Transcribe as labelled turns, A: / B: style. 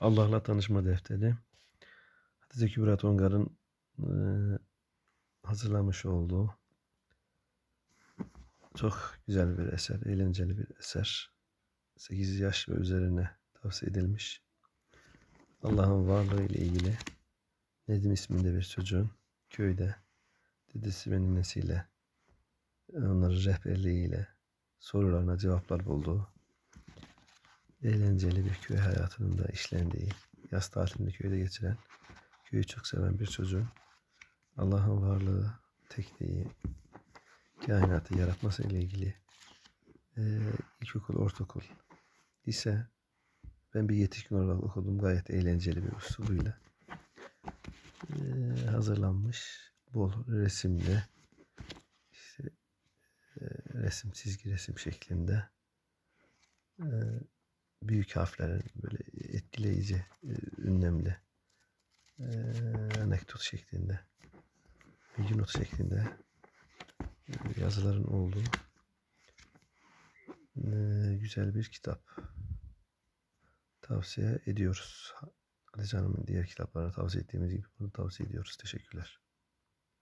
A: Allah'la tanışma defteri. Hatice Kübra Tongar'ın e, hazırlamış olduğu çok güzel bir eser, eğlenceli bir eser. 8 yaş ve üzerine tavsiye edilmiş. Allah'ın varlığı ile ilgili Nedim isminde bir çocuğun köyde dedesi ve ninesiyle onların rehberliğiyle sorularına cevaplar bulduğu eğlenceli bir köy hayatının da işlendiği, yaz tatilini köyde geçiren, köyü çok seven bir çocuğun Allah'ın varlığı, tekliği, kainatı yaratması ile ilgili e, ilkokul, ortaokul, lise ben bir yetişkin olarak okudum gayet eğlenceli bir usulüyle e, hazırlanmış bol resimli işte e, resim çizgi resim şeklinde e, büyük harflerin böyle etkileyici e, ünlemli e, anekdot şeklinde bilgi not şeklinde e, yazıların olduğu e, güzel bir kitap tavsiye ediyoruz. Hatice Hanım'ın diğer kitaplarını tavsiye ettiğimiz gibi bunu tavsiye ediyoruz. Teşekkürler.